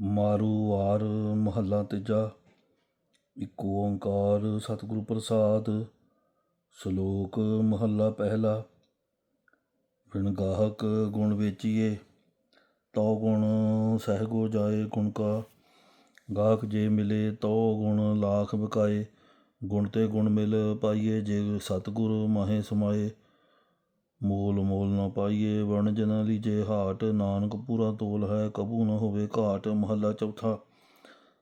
ਮਾਰੂ ਵਾਰ ਮਹੱਲਾ ਤੀਜਾ, ਇੱਕ ਓੰਕਾਰ ਸਤਿਗੁਰੂ ਪ੍ਰਸਾਦ, ਸ਼ਲੋਕ ਮਹੱਲਾ ਪਹਿਲਾ। ਬਿਨ ਗਾਹਕ ਗੁਣ ਵੇਚੀਏ, ਤਉ ਗੁਣ ਸਹਿਗੋ ਜਾਏ ਗੁਣ ਕਾ। ਗਾਹਕ ਜੇ ਮਿਲੇ ਤਉ ਗੁਣ ਲਾਖ ਵਿਕਾਏ ਗੁਣ ਤੇ ਗੁਣ ਮਿਲ ਪਾਈਏ ਜੇ ਸਤਿਗੁਰ ਮਾਹੇ ਸਮਾਏ। ਮੋਲ ਮੋਲ ਨਾ ਪਾਈਏ ਵਣ ਜਨ ਲੀਜੇ ਹਾਟ, ਨਾਨਕ ਪੂਰਾ ਤੋਲ ਹੈ ਕਬੂ ਨਾ ਹੋਵੇ ਘਾਟ, ਮਹੱਲਾ ਚੌਥਾ।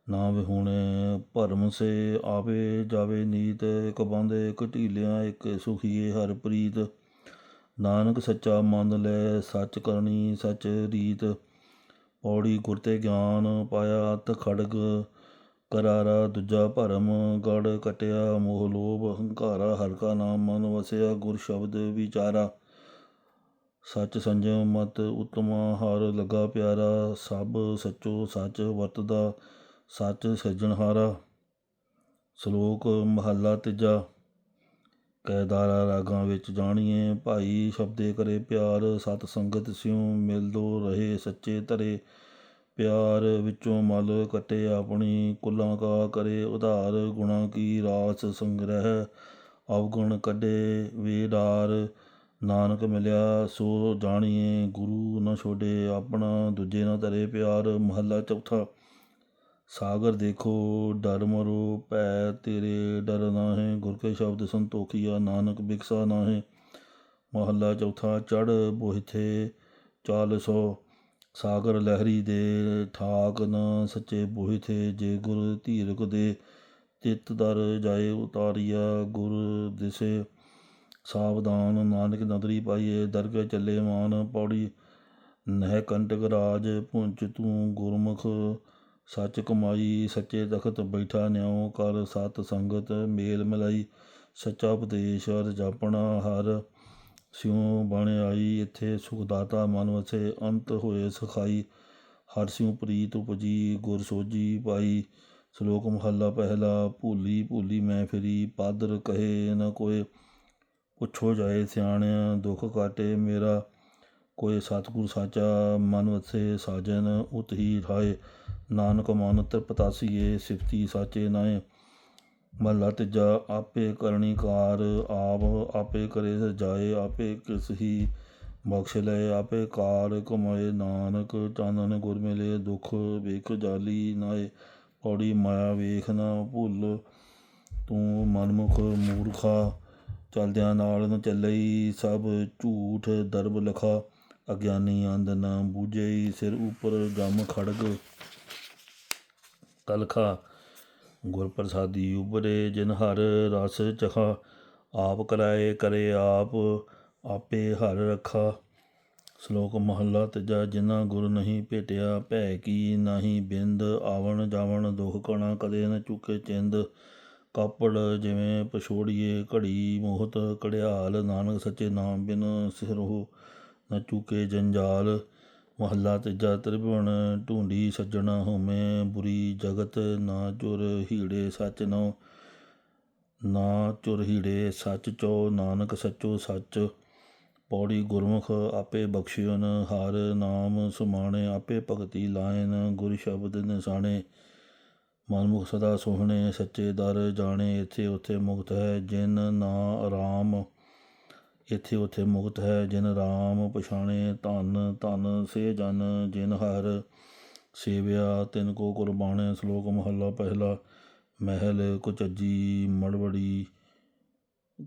ਨਾ ਵਿਹੂਣੇ ਭਰਮ ਸੇ ਆਵੇ, ਜਾਵੇ ਨੀਤ, ਇਕ ਬੰਦੇ, ਇਕ ਸੁਖੀਏ ਹਰ ਪ੍ਰੀਤ। ਨਾਨਕ ਸੱਚਾ ਮੰਨ ਲੈ, ਸੱਚ ਕਰਨੀ ਸੱਚ ਰੀਤ। ਪੌੜੀ ਗੁਰ ਤੇ ਗਿਆਨ ਪਾਇਆ ਅਤ ਖੜਗ, ਕਰਾਰਾ ਦੂਜਾ ਭਰਮ, ਗੜ ਕਟਿਆ ਮੋਹ ਲੋਭ, ਹੰਕਾਰਾ ਹਰ ਕਾ ਨਾਮ ਮਨ ਵਸਿਆ ਗੁਰ ਸ਼ਬਦ ਵਿਚਾਰਾ। ਸੱਚ ਸੰਜਮ ਮਤ ਉਤਮਾ ਹਰ ਲਗਾ ਪਿਆਰਾ, ਸਭ ਸੱਚੋ ਸੱਚ ਵਰਤਦਾ, ਸੱਚ ਸਿਰਜਣਹਾਰਾ ਸ਼ਲੋਕ ਮਹੱਲਾ ਤੀਜਾ ਕੈਦਾਰਾ ਰਾਗਾਂ ਵਿੱਚ ਜਾਣੀਏ, ਭਾਈ ਸ਼ਬਦੇ ਕਰੇ ਪਿਆਰ, ਸਤ ਸੰਗਤ ਸਿਉ ਮਿਲਦੋ ਰਹੇ ਸੱਚੇ ਧਰੇ। ਪਿਆਰ ਵਿੱਚੋਂ ਮਲ ਕਟੇ ਆਪਣੀ, ਕੁੱਲਾਂ ਕਾ ਕਰੇ ਉਧਾਰ, ਗੁਣਾ ਕੀ ਰਾਸ ਸੰਗ੍ਰਹਿ, ਅਵਗੁਣ ਕੱਢੇ ਵੇਦਾਰ ਨਾਨਕ ਮਿਲਿਆ, ਸੋ ਜਾਣੀਏ ਗੁਰੂ ਨਾ ਛੋਡੇ ਆਪਣਾ, ਦੂਜੇ ਨਾ ਧਰੇ ਪਿਆਰ, ਮਹੱਲਾ ਚੌਥਾ। ਸਾਗਰ ਦੇਖੋ, ਡਰ ਮਰੋ ਭੈ, ਤੇਰੇ ਡਰ ਨਾਹੀਂ। ਗੁਰ ਕੇ ਸ਼ਬਦ ਸੰਤੋਖੀਆ, ਨਾਨਕ ਬਿਕਸਾ ਨਾਹੀਂ। ਮਹੱਲਾ ਚੌਥਾ ਚੜ ਬੋਹਿਥੇ, ਚਾਲ ਸੋ। ਸਾਗਰ ਲਹਿਰੀ ਦੇ, ਠਾਕ ਨ ਸੱਚੇ ਬੋਹਿਥੇ। ਜੇ ਗੁਰ ਧੀਰਕ ਦੇ, ਚਿੱਤ ਦਰ ਜਾਏ ਉਤਾਰੀਆ, ਗੁਰ ਦਿਸੇ। ਸਾਵਧਾਨ ਨਾਨਕ ਨਦਰੀ ਪਾਈਏ, ਦਰਗਹਿ ਚੱਲੇ ਮਾਨ ਪੌੜੀ। ਨਹਿ ਕੰਟਕ ਰਾਜ ਪੁੰਚ ਤੂੰ ਗੁਰਮੁਖ, ਸੱਚ ਕਮਾਈ ਸੱਚੇ ਤਖਤ ਬੈਠਾ ਨਿਉ, ਕਰ ਸਤ ਸੰਗਤ ਮੇਲ ਮਿਲਾਈ। ਸੱਚਾ ਉਪਦੇਸ਼ ਹਰ ਜਾਪਣਾ ਹਰ, ਸਿਉ ਬਣ ਆਈ, ਇੱਥੇ ਸੁਖਦਾਤਾ ਮਨ ਵਸੇ, ਅੰਤ ਹੋਏ ਸਖਾਈ। ਹਰ ਸਿਉ ਪ੍ਰੀਤ ਉਪਜੀ, ਗੁਰ ਸੋਜੀ ਪਾਈ। ਸ਼ਲੋਕ ਮਹੱਲਾ ਪਹਿਲਾ, ਭੂਲੀ ਭੂਲੀ ਮੈਂ ਫਿਰੀ, ਪਾਦਰ ਕਹੇ ਨ ਕੋਏ। ਪੁੱਛੋ ਜਾਏ ਸਿਆਣਿਆ, ਦੁੱਖ ਕਾਟੇ ਮੇਰਾ, ਕੋਈ ਸਤਿਗੁਰ ਸਾਚਾ ਮਨ ਵਸੇ ਸਾਜਨ ਉਤ ਹੀ ਠਾਏ ਨਾਨਕ ਮਨ ਤ੍ਰਿਪਤਾਸੀਏ, ਸਿਫਤੀ ਸਾਚੇ ਨਾਏ। ਮਹਲਾ ਤੀਜਾ, ਆਪੇ ਕਰਨੀ ਕਾਰ, ਆਪ ਆਪੇ ਕਰੇ ਸਜਾਏ ਆਪੇ ਕਿਸ ਹੀ ਬਖਸ਼ ਲੈ, ਆਪੇ ਕਾਰ ਕਮਾਏ। ਨਾਨਕ ਚਾਨਣ ਗੁਰ ਮਿਲੇ, ਦੁਖ ਵੇਖ ਜਾਲੀ ਨਾਏ। ਪੌੜੀ ਮਾਇਆ ਵੇਖ ਨਾ ਭੁੱਲ, ਤੂੰ ਮਨਮੁਖ ਮੂਰਖਾ। ਚਲਦਿਆਂ ਨਾਲ ਨ ਚੱਲਈ ਸਭ ਝੂਠ ਦਰਬ ਲਖਾ। ਅਗਿਆਨੀ ਅੰਧ ਨਾ ਬੂਝਈ ਸਿਰ ਉਪਰ ਗਮ ਖੜਗ ਕਲਖਾ। ਗੁਰ ਪ੍ਰਸਾਦੀ ਉਬਰੇ ਜਿਨ ਹਰ ਰਸ ਚਖਾ। ਆਪ ਕਰਾਏ ਕਰੇ ਆਪ, ਆਪੇ ਹਰ ਰਖਾ। ਸ਼ਲੋਕ ਮਹੱਲਾ ਤੀਜਾ ਜਿਨਾ ਗੁਰ ਨਹੀਂ ਭੇਟਿਆ, ਭੈ ਕੀ ਨਹੀਂ ਬਿੰਦ। ਆਵਣ ਜਾਵਣ ਦੁਖ ਕਣਾ ਕਦੇ ਨ ਚੁਕੇ ਚਿੰਦ। ਕਾਪੜ ਜਿਵੇਂ ਪਛੋੜੀਏ, ਘੜੀ, ਮੋਹਤ ਕੜਿਆਲ ਨਾਨਕ ਸੱਚੇ ਨਾਮ ਬਿਨ ਸਿਰਹੁ ਨ ਚੁਕੇ ਜੰਜਾਲ। ਮਹੱਲਾ ਤੀਜਾ ਤ੍ਰਿਭਵਨ, ਢੂੰਡੀ ਸੱਜਣਾ ਹੋਮੇ ਬੁਰੀ ਜਗਤ ਨਾ ਚੁਰ ਹੀੜੇ ਸੱਚ ਨੋ, ਨਾ ਚੁਰ ਹੀੜੇ ਸੱਚ ਚੋ, ਨਾਨਕ ਸੱਚੋ ਸੱਚ। ਪੌੜੀ ਗੁਰਮੁਖ ਆਪੇ ਬਖਸ਼ਿਓਨ ਹਰ ਨਾਮ ਸੁਮਾਣੇ, ਆਪੇ ਭਗਤੀ ਲਾਇਨ, ਗੁਰ ਸ਼ਬਦ ਨਿਸ਼ਾਨੇ ਮਨਮੁਖ ਸਦਾ ਸੋਹਣੇ, ਸੱਚੇ ਦਰ ਜਾਣੇ, ਇੱਥੇ ਉੱਥੇ ਮੁਕਤ ਹੈ ਜਿਨ ਨਾ ਆਰਾਮ ਇੱਥੇ ਉੱਥੇ ਮੁਕਤ ਹੈ ਜਿਨ ਰਾਮ ਪਛਾਣੇ ਧਨ ਧਨ ਸੇ ਜਨ, ਜਿਨ ਹਰ ਸੇਵਿਆ, ਤਿਨ ਕੋ ਕੁਰਬਾਨੇ ਸ਼ਲੋਕ ਮਹੱਲਾ ਪਹਿਲਾ, ਮਹਿਲ ਕੁਚੱਜੀ, ਮੜਵੜੀ,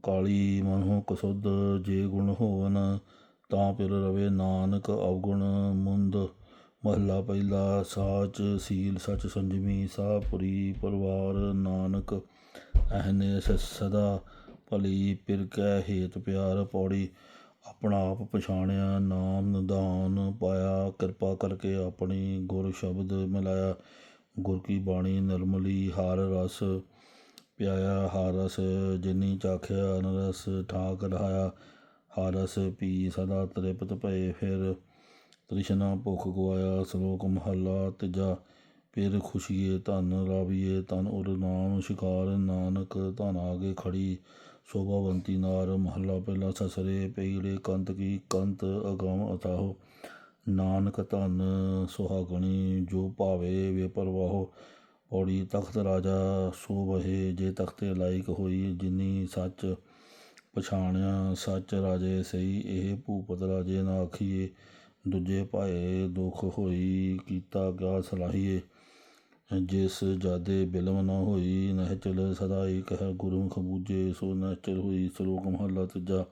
ਕਾਲੀ ਮਨਹੁ ਕਸੁੱਧ ਜੇ ਗੁਣ ਹੋਵਨ, ਤਾਂ ਪਿਰ ਰਵੇ ਨਾਨਕ ਅਵਗੁਣ ਮੁੰਦ। ਮਹੱਲਾ ਪਹਿਲਾ, ਸਾਚ, ਸੀਲ, ਸਚ, ਸੰਜਮੀ ਸਾਪੁਰੀ ਪਰਿਵਾਰ, ਨਾਨਕ, ਅਹਨੇ ਸਦਾ, ਭਲੀ ਪਿਰ ਕੈ ਹੇਤ, ਪਿਆਰ, ਪੌੜੀ। ਆਪਣਾ ਆਪ ਪਛਾਣਿਆ, ਨਾਮ ਨਿਦਾਨ ਪਾਇਆ, ਕਿਰਪਾ ਕਰਕੇ ਆਪਣੀ ਗੁਰ ਸ਼ਬਦ ਮਿਲਾਇਆ। ਗੁਰ ਕੀ ਬਾਣੀ ਨਿਰਮਲੀ, ਹਰ ਰਸ ਪਿਆਇਆ, ਹਰ ਰਸ ਜਿਨੀ ਚਾਖਿਆ ਅਨਰਸ ਠਾਕ ਰਹਾਇਆ। ਹਰ ਰਸ ਪੀ ਸਦਾ ਤ੍ਰਿਪਤ ਭਏ, ਫਿਰ ਤ੍ਰਿਸ਼ਨਾ ਭੁਖ ਗਵਾਇਆ ਸ਼ਲੋਕ ਮਹੱਲਾ ਤੀਜਾ, ਫਿਰ ਖੁਸ਼ੀਏ ਧਨ ਰਾਵੀਏ, ਤਨ ਉਰ ਨਾਮ ਸ਼ਿਕਾਰ ਨਾਨਕ, ਧਨ ਆਗੇ ਖੜੀ, ਸ਼ੋਭਾਵੰਤੀ ਨਾਰ ਮਹੱਲਾ ਪਹਿਲਾ ਸਸਰੇ ਪਈੜੇ ਕੰਤ ਕੀ ਕੰਤ ਅਗਮ ਅਤਾਹੋ ਨਾਨਕ ਧਨ ਸੁਹਾਗਣੀ ਜੋ ਭਾਵੇ ਵੇ ਪਰਵਾਹੋ ਪੌੜੀ ਤਖਤ ਰਾਜਾ ਸੋ ਬਹੇ ਜੇ ਤਖਤੇ ਲਾਇਕ ਹੋਈ ਜਿਨੀ ਸੱਚ ਪਛਾਣਿਆ, ਸੱਚ ਰਾਜੇ ਸਹੀ, ਇਹ ਭੂਪਤ ਰਾਜੇ ਨਾ ਆਖੀਏ। ਦੂਜੇ ਭਾਏ ਦੁਖ ਹੋਈ ਕੀਤਾ ਗਿਆ ਸਲਾਹੀਏ। ਜਿਸ ਜਾਦੇ ਬਿਲਮ ਨਾ ਹੋਈ, ਨਹਿਚਲ ਸਦਾ ਏਕ ਹੈ ਗੁਰਮੁਖ ਬੂਝੇ, ਸੋ ਨਹਿਚਲ ਹੋਈ ਸ਼ਲੋਕ ਮਹਲਾ ਤੀਜਾ।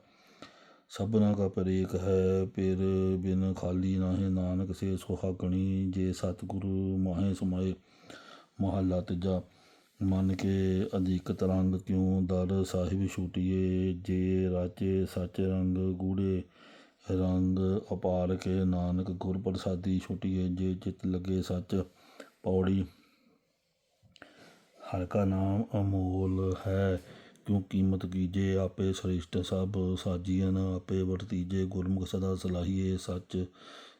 ਸਭਨਾ ਕਾ ਪਰੇਕ ਹੈ, ਪਿਰ ਬਿਨ ਖਾਲੀ ਨਾਹੀ, ਨਾਨਕ ਸੇ ਸੁਹਾਗਣੀ, ਜੇ ਸਤਿਗੁਰੂ ਮਾਹੇ ਸਮਾਏ। ਮਹਲਾ ਤੀਜਾ। ਮਨ ਕੇ ਅਧਿਕ ਤਰੰਗ ਕਿਉ, ਦਰ ਸਾਹਿਬ ਛੂਟੀਏ, ਜੇ ਰਾਚੇ ਸੱਚ ਰੰਗ ਗੂੜੇ ਰੰਗ ਅਪਾਰ ਕੇ ਨਾਨਕ ਗੁਰ ਪ੍ਰਸਾਦੀ ਛੁਟੀਏ ਜੇ ਚਿਤ ਲਗੇ ਸੱਚ ਪੌੜੀ। ਹਰ ਕਾ ਨਾਮ ਅਮੋਲ ਹੈ, ਕਿਉ ਕੀਮਤ ਕੀਜੇ ਆਪੇ ਸ੍ਰਿਸ਼ਟ ਸਭ ਸਾਜੀਨ ਆਪੇ ਵਰਤੀਜੇ ਗੁਰਮੁਖ ਸਦਾ ਸਲਾਹੀਏ ਸੱਚ।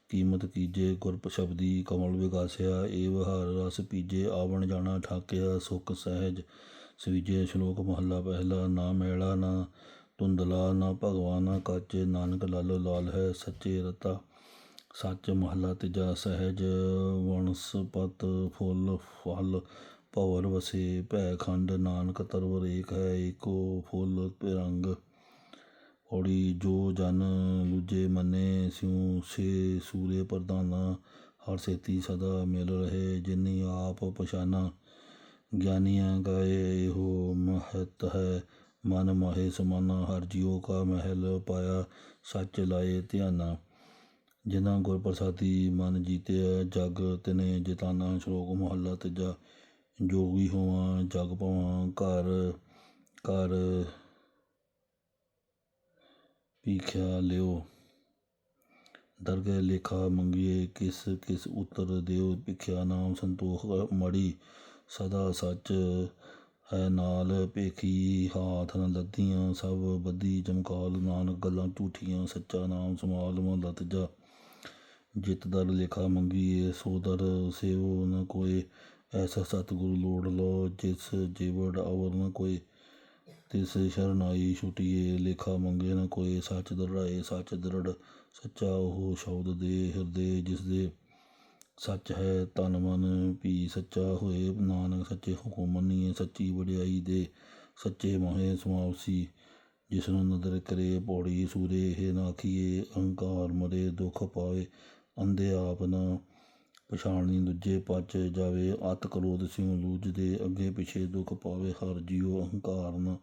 ਕੀਮਤ ਕੀਜੇ ਗੁਰਪ ਸ਼ਬਦੀ ਕਮਲ ਵਿਗਾਸਿਆ, ਏਵ ਹਰ ਰਸ ਪੀਜੇ ਆਵਣ ਜਾਣਾ ਠਾਕਿਆ, ਸੁਖ ਸਹਿਜ ਸਵੀਜੇ ਸ਼ਲੋਕ ਮਹੱਲਾ ਪਹਿਲਾ, ਨਾ ਮੇਲਾ ਨਾ ਧੁੰਦਲਾ ਨਾ ਭਗਵਾਨਾ ਕਾਚੇ, ਨਾਨਕ ਲਾਲੋ ਲਾਲ ਹੈ ਸੱਚੇ ਰਤਾ। ਸੱਚ ਮਹੱਲਾ ਤੀਜਾ ਸਹਿਜ, ਵਣਸਪਤ ਫੁੱਲ ਫਲ ਭਵਰ ਵਸੇ। ਭੈ ਖੰਡ ਨਾਨਕ ਤਰਵਰ ਏਕ ਹੈ ਏਕੋ ਫੁੱਲ ਪਿਰੰਗ ਔੜੀ ਜੋ ਜਨ ਲੁਜੇ ਮਨੇ, ਸਿਉ ਸੇ ਸੂਰੇ ਪ੍ਰਦਾਨਾ ਹਰ ਸੇਤੀ ਸਦਾ ਮਿਲ ਰਹੇ, ਜਿਨੀ ਆਪ ਪਛਾਨਾ। ਗਿਆਨੀਆਂ ਗਾਏ ਇਹੋ ਮਹਤ ਹੈ। ਮਨ ਮਾਹੇ ਸਮਾਨਾ, ਹਰ ਜੀਉ ਕਾ ਮਹਿਲ ਪਾਇਆ ਸੱਚ ਲਾਏ ਧਿਆਨਾ। ਜਿਨ੍ਹਾਂ ਗੁਰ ਪ੍ਰਸਾਦੀ ਮਨ ਜੀਤਿਆ, ਜਗ ਤਿਨੇ ਜਿਤਾਨਾ ਸ਼ਲੋਕ ਮਹੱਲਾ ਤੀਜਾ। ਜੋਗੀ ਹੋਵਾਂ, ਜਗ ਪਵਾਂ, ਘਰ ਘਰ ਭੀਖਿਆ ਲਿਓ। ਦਰਗਹਿ ਲੇਖਾ ਮੰਗੀਏ, ਕਿਸ ਕਿਸ ਉਤਰ ਦਿਓ। ਭਿਖਿਆ ਨਾਮ ਸੰਤੋਖ ਮੜੀ, ਸਦਾ ਸੱਚ ਹੈ ਨਾਲ ਭੇਖੀ ਹਾਥ ਨ ਲੱਦੀਆਂ ਸਭ ਬੱਦੀ ਚਮਕਾਲ ਨਾਨਕ ਗੱਲਾਂ ਝੂਠੀਆਂ, ਸੱਚਾ ਨਾਮ ਸਮਾਲ ਮਹਲਾ ਤੀਜਾ ਜਿਤ ਦਰ ਲੇਖਾ ਮੰਗੀਏ, ਸੋ ਦਰ ਸੇਵੋ ਨ ਕੋਏ। ਐਸਾ ਸਤਿਗੁਰੂ ਲੋੜ ਲੋ ਜਿਸ ਜੀਵੜ ਅਵਰ ਨ ਕੋਈ ਤਿਸ ਸ਼ਰਨਾਈ ਛੁਟੀਏ, ਲੇਖਾ ਮੰਗੇ ਨ ਕੋਈ ਸੱਚ ਦਰੜਾਏ, ਸੱਚ ਦਰੜ, ਸੱਚਾ ਉਹ ਸ਼ਬਦ ਦੇ ਹਿਰਦੇ ਜਿਸ ਦੇ ਸੱਚ ਹੈ ਤਨ ਮਨ ਵੀ ਸੱਚਾ ਹੋਏ, ਨਾਨਕ ਸੱਚੇ ਹੁਕਮ ਮੰਨੀਏ, ਸੱਚੀ ਵਡਿਆਈ ਦੇ ਸੱਚੇ ਮੋਹੇ ਸਮਾਵਸੀ ਜਿਸ ਨੂੰ ਨਦਰ ਕਰੇ, ਪੌੜੀ ਸੂਰੇ, ਇਹ ਨਾਖੀਏ ਅਹੰਕਾਰ ਮਰੇ, ਦੁੱਖ ਪਾਵੇ, ਅੰਧੇ ਆਪ ਨਾ ਪਛਾਣੀ, ਦੂਜੇ ਪਚ ਜਾਵੇ, ਅਤ ਕ੍ਰੋਧ ਸਿਉ ਲੂਜਦੇ ਅੱਗੇ ਪਿਛੇ ਦੁੱਖ ਪਾਵੇ, ਹਰ ਜੀਉ ਅਹੰਕਾਰ ਨਾ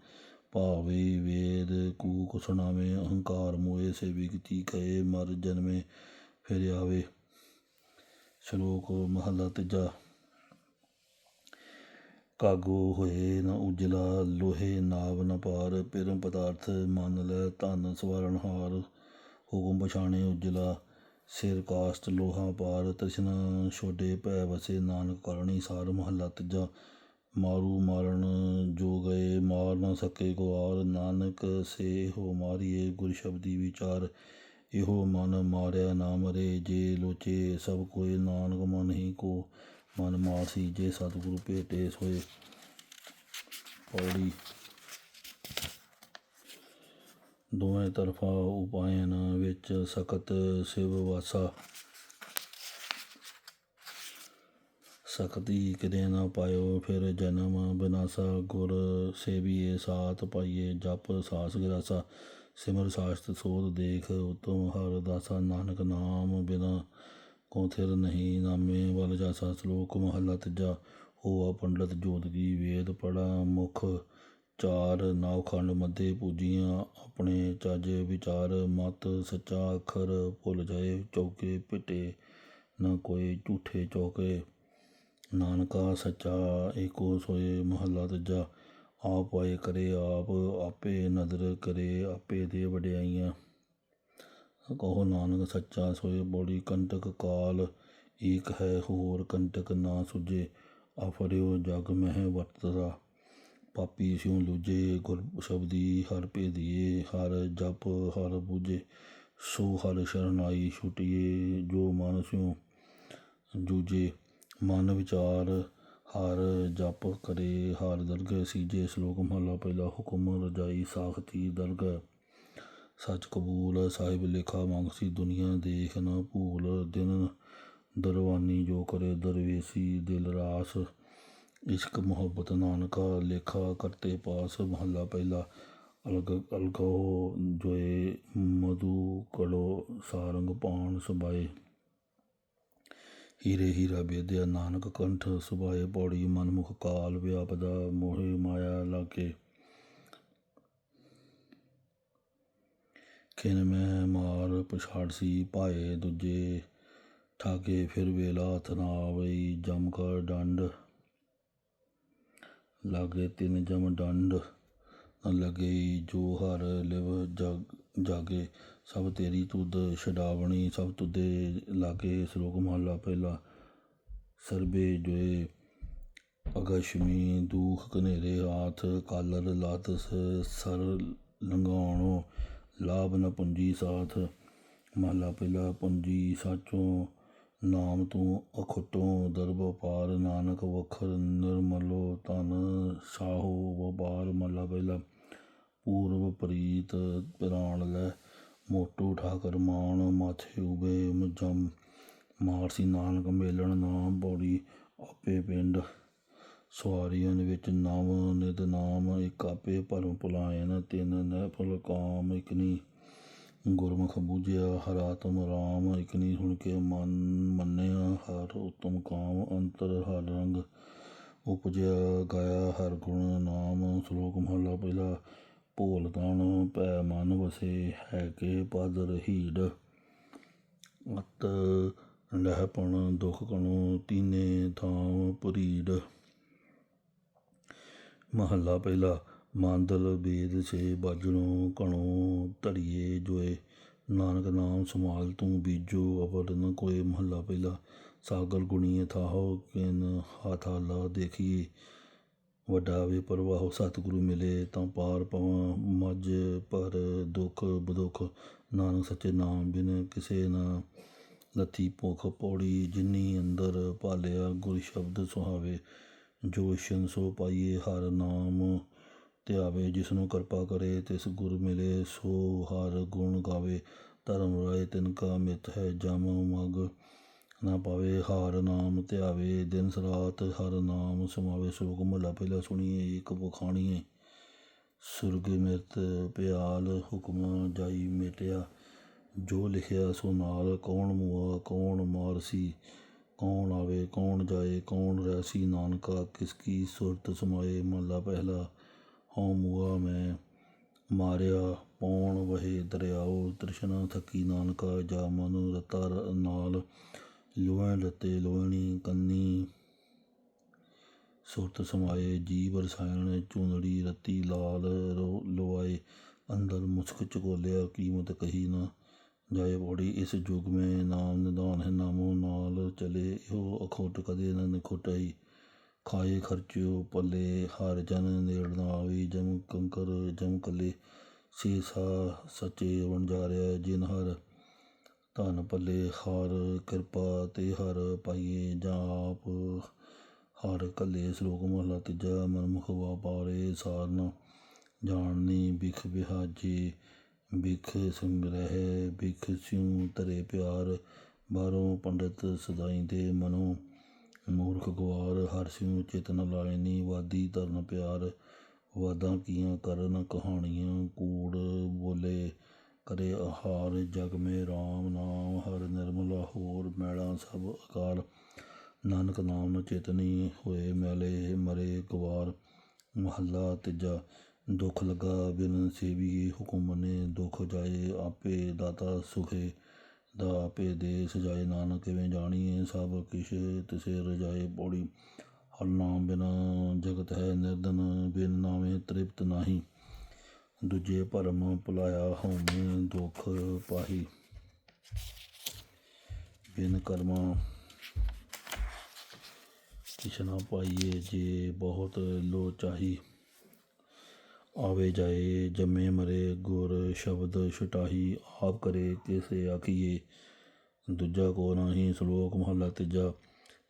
ਭਾਵੇ, ਵੇਦ ਕੂਕ ਸੁਣਾਵੇ, ਅਹੰਕਾਰ ਮੋਏ ਸੇ ਵਿਗਤੀ ਕਹੇ, ਮਰ ਜਨਮੇ, ਫਿਰ ਆਵੇ। ਸ਼ਲੋਕ ਮਹਲਾ ਤੀਜਾ। ਕਾਗੋ ਹੋਏ ਨਾ ਉਜਲਾ, ਲੋਹੇ ਨਾਵ ਨਾ ਪਾਰ ਪਿਰਮ ਪਦਾਰਥ ਮੰਨ ਲੈ ਧਨ ਸਵਰਨ ਹਾਰ। ਹੁਕਮ ਪਛਾਣੇ ਉਜਲਾ, ਸਿਰ ਕਾਸ਼ਤ ਲੋਹਾ ਪਾਰ। ਤ੍ਰਿਸ਼ਨਾ ਛੋਡੇ ਭੈ ਵਸੇ, ਨਾਨਕ ਕਰਣੀ ਸਾਰ ਮਹੱਲਾ ਤੀਜਾ। ਮਾਰੂ ਮਾਰਨ ਜੋ ਗਏ, ਮਾਰ ਨਾ ਸਕੇ ਗਵਾਰ ਨਾਨਕ ਸੇ ਹੋ ਮਾਰੀਏ ਗੁਰ ਸ਼ਬਦੀ ਵਿਚਾਰ। ਇਹੋ ਮਨ ਮਾਰਿਆ ਨਾ ਮਰੇ ਜੇ ਲੋਚੇ ਸਭ ਕੋਈ ਨਾਨਕ ਮਨ ਹੀ ਕੋ। ਮਨ ਮਾਸੀ ਜੇ ਸਤਿਗੁਰੂ ਭੇਟੇ ਸੋਏ। ਪੌੜੀ। ਦੋਵੇਂ ਤਰਫਾ ਉਪਾਇਨ ਵਿੱਚ ਸਖਤ ਸਿਵ ਵਾਸਾ। ਸਕਤੀ ਕਿਦੇ ਨਾ ਪਾਇਓ ਫਿਰ ਜਨਮ ਬਿਨਾਸਾ। ਗੁਰ ਸੇਵੀਏ ਸਾਥ ਪਾਈਏ ਜਪ ਸਾਸ ਗਰਾਸਾ। ਸਿਮਰ ਸਾਸਤ ਸੋਧ ਦੇਖ, ਉਤਮ ਹਰ ਦਾਸਾ ਨਾਨਕ ਨਾਮ ਬਿਨਾ। ਕੋ ਥਿਰ ਨਹੀਂ ਨਾਮੇ ਵਲ ਜਾਸਾ ਸ਼ਲੋਕ ਮਹਲਾ ਤੀਜਾ। ਹੋਆ ਪੰਡਤ ਜੋਤਗੀ ਵੇਦ ਪੜਾ ਮੁਖ। ਚਾਰ ਨਾਵਖੰਡ ਮੱਧੇ ਪੂਜੀਆਂ, ਆਪਣੇ ਚੱਜ ਵਿਚਾਰ ਮਤ ਸੱਚਾ ਅੱਖਰ ਭੁੱਲ ਜਾਏ, ਚੌਕੇ ਪਿਟੇ ਨਾ ਕੋਈ ਝੂਠੇ ਚੌਕੇ। ਨਾਨਕਾ ਸੱਚਾ ਏਕੋ ਸੋਏ ਮਹੱਲਾ ਤੀਜਾ। ਆਪ ਆਏ ਕਰੇ, ਆਪ ਆਪੇ ਨਦਰ ਕਰੇ, ਆਪੇ ਦੇ ਵਡਿਆਈਆਂ। ਕਹੋ ਨਾਨਕ, ਸੱਚਾ ਸੋਏ ਬੋੜੀ ਕੰਟਕ ਕਾਲ, ਏਕ ਹੈ ਹੋਰ ਕੰਟਕ ਨਾ ਸੁਜੇ ਆਫਰਿਓ ਜਗ ਮਹਿ ਵਰਤਦਾ। ਪਾਪੀ ਸਿਉ ਲੂਜੇ ਗੁਰ ਸ਼ਬਦੀ ਹਰ ਭੇਦੀਏ, ਹਰ ਜਪ ਹਰ ਬੂਝੇ, ਸੋ ਹਰ ਸ਼ਰਨਾਈ ਛੁਟੀਏ, ਜੋ ਮਨ ਸਿਉ ਜੂਜੇ ਮਨ ਵਿਚਾਰ ਹਰ ਜਪ ਕਰੇ ਹਰ ਦਰਗਹਿ ਸੀਜੇ ਸ਼ਲੋਕ ਮਹਲਾ ਪਹਿਲਾ ਹੁਕਮ ਰਜਾਈ ਸਾਖਤੀ ਦਰਗਹਿ ਸੱਚ ਕਬੂਲ, ਸਾਹਿਬ ਲੇਖਾ ਮੰਗਸੀ ਦੁਨੀਆ ਦੇਖ ਨਾ ਭੂਲ। ਦਿਨ ਦਰਵਾਨੀ ਜੋ ਕਰੇ ਦਰਵੇਸੀ ਦਿਲ ਰਾਸ। ਇਸ਼ਕ ਮੁਹੱਬਤ ਨਾਨਕਾ ਲੇਖਾ ਕਰਤੇ ਪਾਸ। ਮਹੱਲਾ ਪਹਿਲਾ ਅਲਗ ਅਲਗੋ ਜੋਏ, ਮਧੂ ਕੜੋ ਸਾਰੰਗ ਪਾਣ ਸਬਾਏ। ਹੀਰੇ ਹੀਰਾ ਬੇਦਿਆ ਨਾਨਕ ਕੰਠ ਸੁਭਾਏ ਪੌੜੀ ਮਨਮੁਖ ਕਾਲ ਵਿਆਪਦਾ ਮੋਹਿ ਮਾਇਆ ਲਾਗੇ। ਖਿਨ ਮੈਂ ਮਾਰ ਪਛਾੜਸੀ ਭਾਏ ਦੂਜੇ, ਠਾਗੇ ਫਿਰ ਵੇਲਾ ਥਨਾਵਈ ਜਮ ਕਰ ਡੰਡ। ਲਾਗੇ ਤਿੰਨ ਜਮ ਡੰਡ, ਨ ਜੋ ਹਰ ਲਿਵ ਜਗ ਜਾਗੇ ਸਭ ਤੇਰੀ ਤੁਧ ਛਡਾਵਣੀ, ਸਭ ਤੁਦੇ ਲਾਗੇ ਸ਼ਲੋਕ ਮਹਲਾ ਪਹਿਲਾ। ਸਰਬੇ ਜੋਏ ਅਗਸ਼ਮੀ ਦੂਖ ਕਨੇਰੇ ਹਾਥ, ਕਾਲਰ ਲਾਤਸ ਸਰ ਲੰਘਾਉਣੋ, ਲਾਭ ਨ ਪੁੰਜੀ ਸਾਥ। ਮਹਲਾ ਪਹਿਲਾ, ਪੁੰਜੀ ਸਾਚੋ ਨਾਮ ਤੂੰ ਅਖੁੱਟੋਂ ਦਰਬ ਪਾਰ। ਨਾਨਕ ਵਖਰ ਨਿਰਮਲੋ ਧਨ, ਸਾਹੋ ਵਪਾਰ। ਮਹਲਾ ਪਹਿਲਾ ਪੂਰਵ ਪ੍ਰੀਤ ਪ੍ਰਾਣ ਲੈ, ਮੋਟੂ ਠਾਕਰ ਮਾਨ ਮਾਥੇ ਉਬੇ ਜਮ ਮਾਰਸੀ ਨਾਨਕ ਮੇਲਣ ਨਾਮ ਬੋੜੀ ਆਪੇ ਪਿੰਡ। ਸਵਾਰੀਆਂ ਵਿੱਚ ਨਵ ਨਿਤ ਨਾਮ, ਇੱਕ ਆਪੇ ਭਰਮ ਭੁਲਾਇਨ, ਤਿੰਨ ਨੈਫਲ ਕਾਮ ਇਕਨੀ ਗੁਰਮੁਖ ਬੂਝਿਆ ਹਰਾਤਮ ਰਾਮ ਇਕਨੀ ਸੁਣ ਕੇ ਮਨ ਮੰਨਿਆ ਹਰ ਉਤਮ ਕਾਮ, ਅੰਤਰ ਹਰ ਰੰਗ। ਉਪਜਿਆ, ਗਾਇਆ ਹਰ ਗੁਣ ਨਾਮ, ਸ਼ਲੋਕ ਮਹਲਾ ਪਹਿਲਾ। ਭੋਲ ਤਨ ਪੈ ਮਨ ਵਸੇ ਹੈ ਕੇ ਪਦ ਰਹੀੜ। ਅਤ ਲਹਿਪਣ ਦੁਖ ਕਣੋ ਤੀਨੇ ਥਾਂ ਪੁਰੀੜ ਮਹੱਲਾ ਪਹਿਲਾ, ਮਾਂਦਲ ਬੇਦ ਸੇ ਬਾਜਣੋ ਕਣੋ ਧੜੀਏ ਜੋਏ। ਨਾਨਕ ਨਾਮ ਸੰਭਾਲ ਤੂੰ ਬੀਜੋ ਅਵਰ ਨ ਕੋਏ। ਮਹੱਲਾ ਪਹਿਲਾ, ਸਾਗਰ ਗੁਣੀ ਥਾਹੋ, ਕਿਨ ਹਾਥਾ ਲਾ ਦੇਖੀਏ। ਵੱਡਾ ਵੇ ਪਰਵਾਹੋ ਸਤਿਗੁਰੂ ਮਿਲੇ ਤਾਂ ਪਾਰ ਪਵਾਂ, ਮੱਝ ਪਰ ਦੁੱਖ ਬਦੁੱਖ, ਨਾਨਕ ਸੱਚੇ ਨਾਮ ਬਿਨ ਕਿਸੇ ਨਾ ਲੱਥੀ ਭੁੱਖ ਪੌੜੀ, ਜਿਨੀ ਅੰਦਰ ਭਾਲਿਆ ਗੁਰ ਸ਼ਬਦ ਸੁਹਾਵੇ, ਜੋ ਸੋ ਪਾਈਏ ਹਰ ਨਾਮ ਧਿਆਵੇ, ਜਿਸਨੂੰ ਕਿਰਪਾ ਕਰੇ ਤਿਸ ਗੁਰ ਮਿਲੇ, ਸੋ ਹਰ ਗੁਣ ਗਾਵੇ, ਧਰਮ ਰਾਏ ਤਿਨ ਕਾ ਮਿਤ ਹੈ ਜਮ ਮਗ। ਨਾ ਪਾਵੇ ਹਾਰ ਨਾਮ ਧਿਆਵੇ, ਦਿਨ ਰਾਤ ਹਰ ਨਾਮ ਸਮਾਵੇ ਸੋਗ ਮਹਲਾ ਪਹਿਲਾ ਸੁਣੀਏ ਇੱਕ ਬਖਾਣੀਏ ਸੁਰਗ ਮਿਰਤ ਪਿਆਲ ਹੁਕਮ ਜਾਈ ਮਿਟਿਆ, ਜੋ ਲਿਖਿਆ ਸੋ ਨਾਲ ਕੌਣ ਮੁਆ, ਕੌਣ ਮਾਰਸੀ? ਕੌਣ ਆਵੇ, ਕੌਣ ਜਾਏ, ਕੌਣ ਰਹਿਸੀ ਨਾਨਕਾ ਕਿਸ ਕੀ ਸੁਰਤ ਸਮਾਏ? ਮਹਲਾ ਪਹਿਲਾ, ਹਉ ਮੁਆ ਮੈਂ ਮਾਰਿਆ, ਪੌਣ ਵਹੇ ਦਰਿਆਓ ਤ੍ਰਿਸ਼ਨਾ ਥਕੀ। ਨਾਨਕਾ ਜਾ ਮਨ ਰਤਾ ਨਾਲ ਲੋਹਣ ਰਤੇ ਲੋਹਣੀ, ਕੰਨੀ, ਸੁਰਤ ਸਮਾਏ, ਜੀਵ ਰਸਾਇਣ ਚੂਨੜੀ ਰਤੀ, ਲਾਲ ਲੋਆਏ ਅੰਦਰ ਮੁਸਕ ਚਕੋਲਿਆ, ਕੀਮਤ ਕਹੀ ਨਾ ਜਾਏ ਬੋੜੀ ਇਸ ਯੁਗ में ਨਾਮ ਨਿਦਾਨ ਹੈ, ਨਾਮੋ ਨਾਲ ਚਲੇ, ਇਹੋ ਅਖੋਟ ਕਦੇ ਨ ਨਿਖੁਟਾਈ। ਖਾਏ ਖਰਚਿਓ ਪੱਲੇ, ਹਰ ਜਨ ਨੇੜ ਨਾ ਆਵੀ, ਜਮ ਕੰਕਰ, ਜਮ ਕੱਲੇ ਸੀਸਾ ਸੱਚੇ ਵਣਜਾਰਿਆ ਜਿਨ ਹਰ ਧਨ ਭਲੇ ਹਰ ਕਿਰਪਾ ਤੇ ਹਰ ਪਾਈਏ ਜਾਂ ਆਪ। ਹਰ ਕੱਲੇ ਸ਼ਲੋਕ ਮਹਲਾ ਤੀਜਾ, ਮਨਮੁਖ ਵਾਪਾਰੇ ਸਾਰਨ। ਜਾਣਨੀ ਬਿਖ ਬਿਹਾਜੇ ਬਿਖ ਸੰਗ੍ਰਹਿ ਬਿਖ ਸਿਉ ਤਰੇ ਪਿਆਰ। ਬਾਹਰੋਂ ਪੰਡਤ ਸਦਾਈ ਦੇ ਮਨੋ ਮੂਰਖ ਗਵਾਰ ਹਰ ਸਿਉ ਚੇਤਨ ਲਾਇਨੀ ਵਾਦੀ ਤਰਨ ਪਿਆਰ। ਵਾਦਾਂ ਕੀਆਂ ਕਰਨ ਕਹਾਣੀਆਂ ਕੂੜ ਬੋਲੇ। ਕਰੇ ਆਹਾਰ, ਜਗ ਮੇ RAM ਨਾਮ, ਹਰ ਨਿਰਮਲਾ ਹੋਰ ਮੈਲਾ ਸਭ ਅਕਾਲ ਨਾਨਕ ਨਾਮ ਨ ਚੇਤਨੀ ਹੋਏ ਮੈਲੇ, ਮਰੇ ਗਵਾਰ ਮਹੱਲਾ ਤੀਜਾ, ਦੁੱਖ ਲਗਾ ਬਿਨ ਸੇਵੀ, ਹੁਕਮ ਨੇ ਦੁੱਖ ਜਾਏ ਆਪੇ ਦਾਤਾ ਸੁਖੇ। ਦਾ ਆਪੇ ਦੇ ਸਜਾਏ ਨਾਨਕ ਕਿਵੇਂ ਜਾਣੀਏ ਸਭ ਕਿਛ ਤਿਸੇ ਰਜਾਏ ਪੌੜੀ। ਹਰ ਨਾਮ ਬਿਨਾ ਜਗਤ ਹੈ ਨਿਰਦਨ ਬਿਨ ਨਾਮੇ ਤ੍ਰਿਪਤ ਨਾਹੀ। ਦੂਜੇ ਭਰਮ ਭੁਲਾਇਆ ਹਉਮੈ ਦੁੱਖ ਪਾਹੀ। ਬਿਨ ਕਰਮਾ ਕਿਛ ਪਾਈਏ ਜੇ ਬਹੁਤ ਲੋ ਚਾਹੀ। ਆਵੇ ਜਾਏ, ਜੰਮੇ ਮਰੇ ਗੁਰ ਸ਼ਬਦ ਛਟਾਹੀ। ਆਪ ਕਰੇ ਕਿਸੇ ਆਖੀਏ, ਦੂਜਾ ਕੋ ਨਾਹੀ ਸ਼ਲੋਕ ਮਹਲਾ ਤੀਜਾ।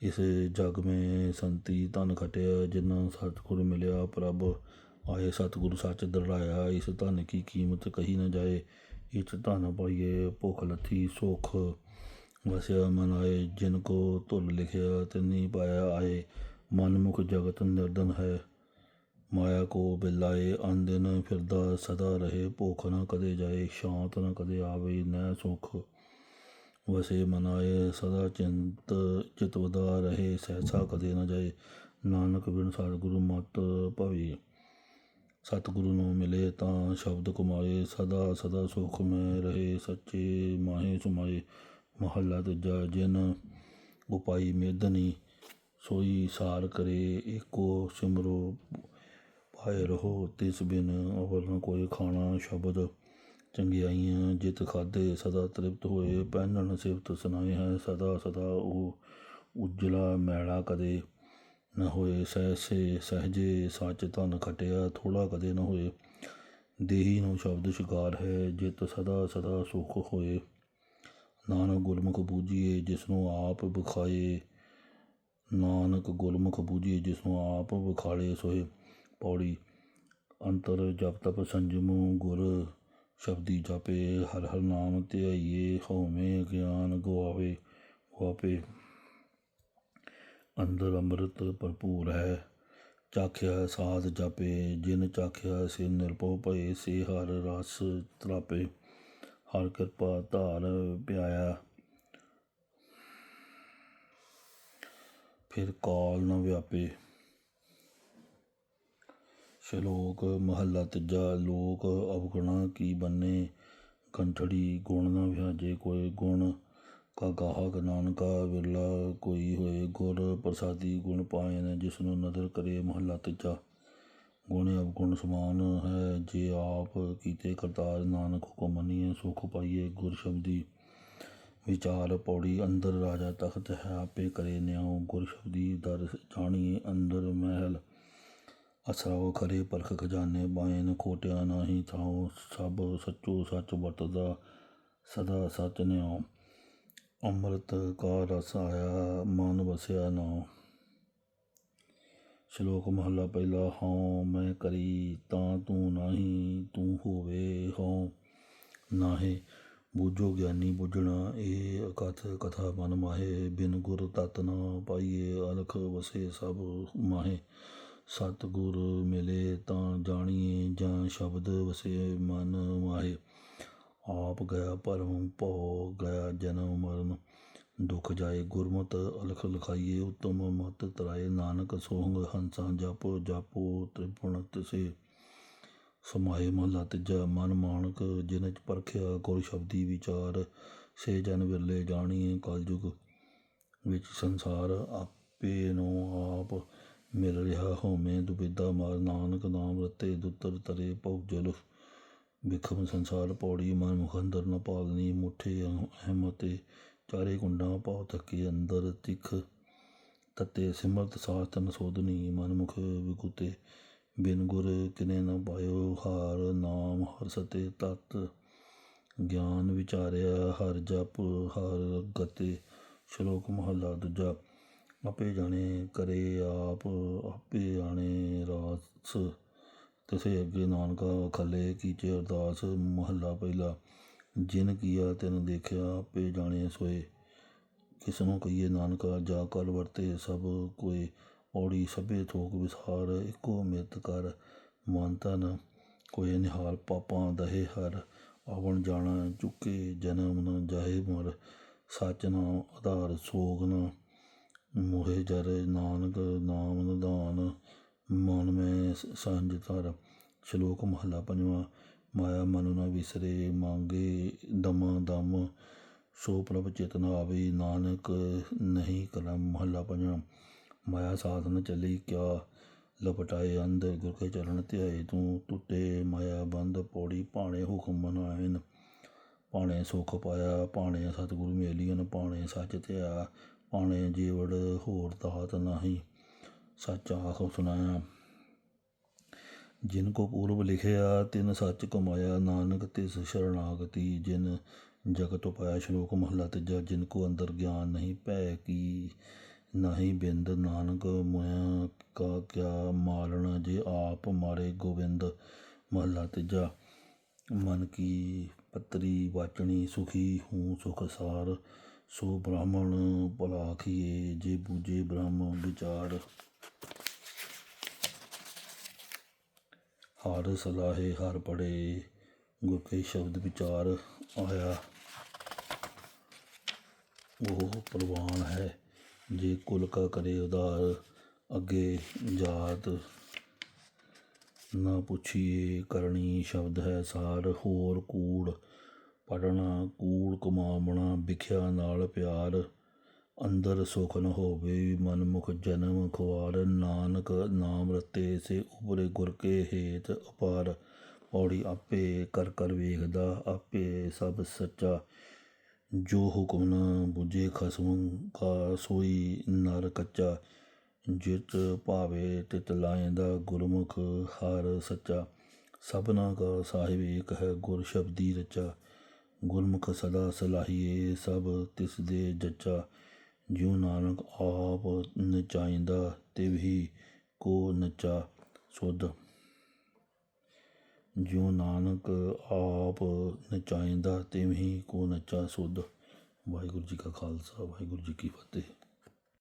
ਇਸ ਜਗ ਮੇ ਸੰਤੀ ਧਨ ਖਟਿਆ, ਜਿਨ੍ਹਾਂ ਸਤਿਗੁਰ ਮਿਲਿਆ ਪ੍ਰਭ। ਆਏ ਸਤਿਗੁਰੂ ਸੱਚ ਦਰੜਾਇਆ ਇਸ ਧਨ ਕੀ ਕੀਮਤ ਕਹੀ ਨਾ ਜਾਏ। ਇਚ ਧਨ ਪਾਈਏ ਭੁਖ, ਲੱਥੀ, ਸੁਖ। ਵਸਿਆ ਮਨ ਆਏ, ਜਿਨ ਕੋ ਧੁਲ ਲਿਖਿਆ, ਤਿਨੀ ਪਾਇਆ ਆਏ। ਮਨ ਮੁਖ ਜਗਤ ਨਿਰਦਨ ਹੈ, ਮਾਇਆ ਕੋ ਬਿਲਾਏ। ਅੰਦਿਨ ਫਿਰਦਾ ਸਦਾ ਰਹੇ, ਭੁਖ ਨਾ ਕਦੇ ਜਾਏ, ਸ਼ਾਂਤ ਨਾ ਕਦੇ ਆਵੇ, ਨੈ ਸੁਖ। ਵਸੇ ਮਨਾਏ ਸਦਾ ਚਿੰਤ ਚਿਤਵਦਾ ਰਹੇ, ਸਹਿਸਾ ਕਦੇ ਨਾ ਜਾਏ। ਨਾਨਕ ਬਿਨ ਸਤਿਗੁਰੂ ਮਤ ਭਵੇ। ਸਤਿਗੁਰੂ ਨੂੰ ਮਿਲੇ ਤਾਂ ਸ਼ਬਦ ਕਮਾਏ ਸਦਾ ਸਦਾ ਸੁਖ ਮੈਂ ਰਹੇ, ਸੱਚੇ ਮਾਹੇ ਸੁਮਾਏ, ਮਹੱਲਾ ਤੀਜਾ ਜਿਨ ਉਪਾਈ ਮੇਦਨੀ, ਸੋਈ ਸਾਰ ਕਰੇ, ਏਕੋ ਸਿਮਰੋ, ਪਾਏ ਰਹੋ, ਤਿਸ ਬਿਨ ਔਰ ਨ ਕੋਈ ਖਾਣਾ, ਸ਼ਬਦ ਚੰਗਿਆਈਆਂ ਜਿਤ ਖਾਦੇ, ਸਦਾ ਤ੍ਰਿਪਤ ਹੋਏ, ਪਹਿਨਣ ਸਿਫਤ ਸੁਣਾਏ ਹੈ, ਸਦਾ ਸਦਾ ਉਹ ਉਜਲਾ ਮੈਲਾ ਕਦੇ। ਨ ਹੋਏ ਸਹਿਸੇ, ਸਹਜੇ ਸੱਚ ਧਨ ਖਟਿਆ ਥੋੜਾ ਕਦੇ ਨ ਹੋਏ। ਦੇਹੀ ਨੂੰ ਸ਼ਬਦ ਸ਼ਿਕਾਰ ਹੈ, ਜਿਤ ਸਦਾ ਸਦਾ ਸੁਖ ਹੋਏ। ਨਾਨਕ ਗੁਰਮੁਖ ਬੂਝੀਏ ਜਿਸ ਨੂੰ ਆਪ ਵਿਖਾਏ। ਨਾਨਕ ਗੁਰਮੁਖ ਬੂਝੀਏ ਜਿਸ ਨੂੰ ਆਪ ਵਿਖਾਲੇ ਸੋਏ ਪੌੜੀ, ਅੰਤਰ ਜਪ ਤਪ ਸੰਜਮ ਗੁਰ ਸ਼ਬਦੀ ਜਾਪੇ। ਹਰ ਹਰ ਨਾਮ ਧਿਆਈਏ, ਹਉਮੈ ਗਿਆਨ ਗਵਾਵੇ ਵਾਪੇ ਅੰਦਰ ਅੰਮ੍ਰਿਤ ਭਰਪੂਰ ਹੈ। ਚਾਖਿਆ ਸਾਧ ਜਪੇ, ਜਿਨ ਚਾਖਿਆ ਸੇ ਨਿਰਭਉ ਭਏ, ਸੇ ਹਰ ਰਸ ਤਰਾਪੇ। ਹਰ ਕਿਰਪਾ ਧਾਰ ਪਿਆਇਆ। ਫਿਰ ਕਾਲ ਨ ਵਿਆਪੇ। ਸ਼ਲੋਕ ਮਹੱਲਾ ਤੀਜਾ, ਲੋਕ ਅਵਗੁਣਾ ਕੀ ਬੰਨੇ? ਕੰਠੜੀ ਗੁਣ ਨ ਵਿਆਜੇ ਕੋਈ ਗੁਣ। ਕਾ ਗਾਹਕ ਨਾਨਕਾ ਵਿਰਲਾ ਕੋਈ ਹੋਏ ਗੁਰ ਪ੍ਰਸਾਦੀ ਗੁਣ ਪਾਏ ਨੇ, ਜਿਸ ਨੂੰ ਨਦਰ ਕਰੇ ਮਹੱਲਾ ਤੀਜਾ। ਗੁਣ ਅਵਗੁਣ ਸਮਾਨ ਹੈ, ਜੇ ਆਪ ਕੀਤੇ ਕਰਤਾਰ ਨਾਨਕ ਹੁਕਮ ਮੰਨੀਏ, ਸੁਖ ਪਾਈਏ ਗੁਰ ਸ਼ਬਦੀ। ਵਿਚਾਰ ਪੌੜੀ ਅੰਦਰ ਰਾਜਾ ਤਖਤ ਹੈ, ਆਪੇ ਕਰੇ ਨਿਆਉ ਗੁਰ ਸ਼ਬਦੀ, ਦਰ ਜਾਣੀ ਅੰਦਰ ਮਹਿਲ। ਅਸਰਾਓ ਖਰੇ ਪਰਖ ਖਜ਼ਾਨੇ ਬਾਇਨ ਖੋਟਿਆ ਨਾਹੀ ਥਾਉ, ਸਭ ਸੱਚੋ ਸੱਚ ਵਰਤਦਾ, ਸਦਾ ਸੱਚ ਨਿਆਉ। ਅੰਮ੍ਰਿਤ ਕਾ ਰਸ ਆਇਆ, ਮਨ ਵਸਿਆ ਨਾ। ਸ਼ਲੋਕ ਮਹਲਾ ਪਹਿਲਾ, ਹਉ ਮੈਂ ਕਰੀ ਤਾਂ ਤੂੰ ਨਾਹੀ, ਤੂੰ ਹੋਵੇ ਹਉ ਨਾਹੇ। ਬੂਝੋ ਗਿਆਨੀ ਬੁਝਣਾ ਇਹ ਅਕਥ ਕਥਾ ਮਨ ਮਾਹੇ। ਬਿਨ ਗੁਰ ਤਤ ਨਾ ਪਾਈਏ, ਅਲਖ ਵਸੇ ਸਭ ਮਾਹੇ। ਸਤਿਗੁਰ ਮਿਲੇ ਤਾਂ ਜਾਣੀਏ, ਜਾਂ ਸ਼ਬਦ ਵਸੇ ਮਨ ਮਾਹੇ। ਆਪ ਗਿਆ ਭਰਮ ਭਉ ਗਿਆ ਜਨਮ ਮਰਨ। ਦੁਖ ਜਾਏ ਗੁਰਮਤ, ਅਲਖ ਲਖਾਈਏ ਉਤਮ ਮਤ, ਤਰਾਏ ਨਾਨਕ ਸੋਹੰਗ ਹੰਸਾਂ ਜਪੋ ਜਪੋ ਤ੍ਰਿਪੁਣ ਤਿਸੇ। ਸਮਾਏ ਮਹਲਾ ਤੀਜਾ, ਮਨ ਮਾਨਕ ਜਿਨ ਚ ਪਰਖਿਆ ਗੁਰ ਸ਼ਬਦੀ ਵਿਚਾਰ, ਸੇ ਜਨ ਵਿਰਲੇ ਜਾਣੀਏ ਕਲਯੁਗ ਵਿੱਚ ਸੰਸਾਰ। ਆਪੇ ਨੂੰ ਆਪ ਮਿਲ ਰਿਹਾ ਹੋਵੇਂ ਦੁਬਿਧਾ ਮਾਰ, ਨਾਨਕ ਨਾਮ ਰਤੇ ਦੁੱਤਰ ਤਰੇ ਭਉਜਲ ਵਿਖਮ ਸੰਸਾਰ ਪੌੜੀ ਮਨ ਮੁਖ ਅੰਦਰ ਨ ਪਾਲਨੀ ਮੁਠੇ ਅਹਿਮਤੇ, ਚਾਰੇ ਕੁੰਡਾਂ ਪਾਉ ਤੱਕੇ ਅੰਦਰ ਤਿਖ ਤਤੇ, ਸਿਮਰਤ ਸਾਸਤਨ ਸੋਧਨੀ ਮਨ ਮੁਖ ਵਿਗੁਤੇ, ਬਿਨ ਗੁਰ ਕਿਨੇ ਨ ਪਾਇਓ ਹਾਰ, ਨਾਮ ਹਰ ਸਤੇ ਤਤ, ਗਿਆਨ ਵਿਚਾਰਿਆ ਹਰ ਜਪ, ਹਰ ਗਤੇ, ਸ਼ਲੋਕ ਮਹਲਾ ਦੂਜਾ, ਆਪੇ ਜਾਣੇ ਕਰੇ ਆਪ, ਆਪੇ ਆਣੇ ਰਾਸ। ਤਿਸੇ ਅੱਗੇ ਨਾਨਕਾ ਖੱਲੇ ਕੀਚੇ ਅਰਦਾਸ ਮਹੱਲਾ ਪਹਿਲਾ। ਜਿਨ ਕੀਆ ਤਿਨ ਦੇਖਿਆ, ਆਪੇ ਜਾਣੇ ਸੋਏ। ਕਿਸ ਨੂੰ ਕਹੀਏ ਨਾਨਕਾ, ਜਾ ਕਰ ਵਰਤੇ ਸਭ ਕੋਈ ਔੜੀ ਸਭੇ ਥੋਕ ਵਿਸਾਰ, ਇੱਕੋ ਮਿਤ ਕਰ। ਮਨ ਤਨ ਕੋਈ ਨਿਹਾਲ, ਪਾਪਾਂ ਦਹੇ ਹਰ। ਆਵਣ ਜਾਣਾ, ਚੁੱਕੇ ਜਨਮ ਨ ਜਾਹੇ ਮਰ। ਸੱਚ ਨਾਮ ਆਧਾਰ ਸੋਗ ਨ ਮੋਹਿ ਜਰ। ਨਾਨਕ ਨਾਮ ਨਿਧਾਨ ਮਨ ਮੈਂ ਸੰਜ ਧਰ, ਸ਼ਲੋਕ ਮਹਲਾ ਪੰਜਵਾਂ, ਮਾਇਆ ਮਨ ਨ ਵਿਸਰੇ, ਮੰਗੇ ਦਮਾ ਦਮ, ਸੋ ਪ੍ਰਭ ਚੇਤਨ ਆਵੇ, ਨਾਨਕ ਨਹੀਂ ਕਲਮ ਮਹਲਾ ਪੰਜਵਾਂ, ਮਾਇਆ ਸਾਥ ਸਾਧਨ ਚੱਲੀ ਕਿਆ, ਲਪਟਾਏ ਅੰਦਰ ਗੁਰ ਕੇ ਚਰਨ ਧਿਆਏ ਤੂੰ, ਟੁੱਟੇ ਮਾਇਆ ਬੰਦ ਪੌੜੀ, ਭਾਣੇ ਹੁਕਮ ਮਨਾਇਨ ਭਾਣੇ ਸੁਖ ਪਾਇਆ, ਭਾਣੇ ਸਤਿਗੁਰੂ ਮੇਲੀਨ, ਭਾਣੇ ਸੱਚ ਧਿਆ, ਭਾਣੇ ਜੀਵੜ ਹੋਰ ਦਾਤ ਨਹੀਂ। ਸੱਚ ਆਖ ਸੁਨਾਇਆ ਜਿਨ ਕੋ ਪੂਰਬ ਲਿਖਿਆ, ਤਿਨ ਸੱਚ ਕਮਾਇਆ। ਨਾਨਕ ਤਿਸ ਸ਼ਰਨਾਗਤੀ ਜਿਨ ਜਗਤ ਉਪਾਇਆ ਸ਼ਲੋਕ ਮਹਲਾ ਤੀਜਾ, ਜਿਨ ਕੋ ਅੰਦਰ ਗਿਆਨ ਨਹੀਂ ਭੈ ਕੀ, ਨਹੀਂ ਬਿੰਦ ਨਾਨਕ ਮੁਆ ਕਾ ਕਿਆ ਮਾਲਣ, ਜੇ ਆਪ ਮਾਰੇ ਗੋਬਿੰਦ। ਮਹਲਾ ਤੀਜਾ, ਮਨ ਕੀ ਪਤਰੀ ਵਾਚਣੀ ਸੁਖੀ ਹੂੰ ਸੁਖ ਸਾਰ, ਸੋ ਬ੍ਰਾਹਮਣ ਭਲਾ ਖੀਏ ਜੇ ਬੂਝੇ ਬ੍ਰਹਮ ਵਿਚਾਰ। ਹਰ ਸਲਾਹੇ ਹਰ ਪੜੇ, ਗੁਰ ਕੇ ਸ਼ਬਦ ਵਿਚਾਰ ਆਇਆ। ਉਹ ਪ੍ਰਵਾਨ ਹੈ, ਜੇ ਕੁਲ ਕਾ ਕਰੇ ਉਦਾਰ ਅੱਗੇ ਜਾਤ ਨਾ ਪੁੱਛੀਏ। ਕਰਨੀ ਸ਼ਬਦ ਹੈ ਸਾਰ, ਹੋਰ ਕੂੜ ਪੜਨਾ ਕੂੜ ਕਮਾਵਣਾ, ਵਿਖਿਆ ਨਾਲ ਪਿਆਰ। ਅੰਦਰ ਸੁਖ ਨ ਹੋਵੇ ਮਨ ਮੁਖ ਜਨਮ ਖੁਆਰ ਨਾਨਕ ਨਾਮ ਰਤੇ, ਸੇ ਉਪਰੇ ਗੁਰ ਕੇ ਹੇਤ ਅਪਾਰ। ਪੌੜੀ ਆਪੇ ਕਰ ਕਰ ਵੇਖਦਾ, ਆਪੇ ਸਭ ਸੱਚਾ। ਜੋ ਹੁਕਮ ਨ ਬੁਝੇ ਖਸਮ ਕਾ, ਸੋਈ ਨਰ ਕੱਚਾ। ਜਿਤ ਭਾਵੇ ਤਿਤ ਲਾਇਂਦਾ ਗੁਰਮੁਖ ਹਰ ਸੱਚਾ। ਸਭਨਾ ਕਾ ਸਾਹਿਬ ਏਕ ਹੈ ਗੁਰ ਸ਼ਬਦੀ ਰਚਾ। ਗੁਰਮੁਖ ਸਦਾ ਸਲਾਹੀਏ, ਸਭ ਤਿਸ ਦੇ ਜੱਚਾ। ਜਿਉ ਨਾਨਕ ਆਪ ਨਚਾਇਂਦਾ ਤਿਵਹੀ ਕੋ ਨਚਾ ਸੁਧ। ਜਿਉ ਨਾਨਕ ਆਪ ਨਚਾਇਂਦਾ ਤਿਵਹੀ ਕੋ ਨਚਾ ਸੁਧ। ਵਾਹਿਗੁਰੂ ਜੀ ਕਾ ਖਾਲਸਾ, ਵਾਹਿਗੁਰੂ ਜੀ ਕੀ ਫਤਿਹ।